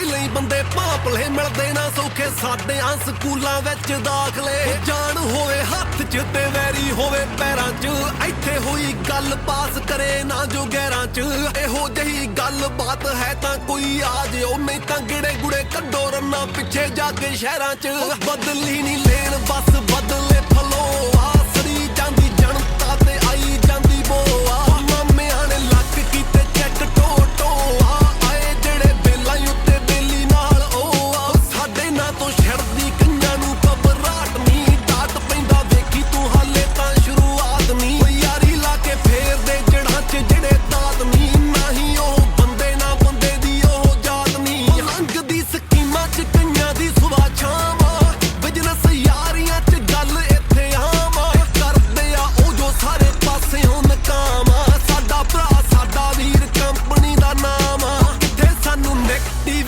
ਪਹਿਲਾਂ ਹੀ ਬੰਦੇ ਭਾਪਲੇ ਮਿਲਦੇ ਨਾ ਸੌਖੇ, ਸਾਡੇ ਆਂ ਸਕੂਲਾਂ ਵਿੱਚ ਦਾਖਲੇ। ਜਾਣ ਹੋਵੇ ਹੱਥ 'ਚ ਤੇ ਵੈਰੀ ਹੋਵੇ ਪੈਰਾਂ 'ਚ, ਇੱਥੇ ਹੋਈ ਗੱਲ ਪਾਸ ਕਰੇ ਨਾ ਜੋ ਗੈਰਾਂ 'ਚ। ਇਹੋ ਜਹੀ ਗੱਲ ਬਾਤ ਹੈ ਤਾਂ ਕੋਈ ਆ ਜਿਓ, ਨਹੀਂ ਤਾਂ ਗਿੜੇ ਗੁੜੇ ਕੱਢੋ ਰੰਨਾ ਪਿੱਛੇ ਜਾ ਕੇ ਸ਼ਹਿਰਾਂ 'ਚ। ਬਦਲੀ ਨਹੀਂ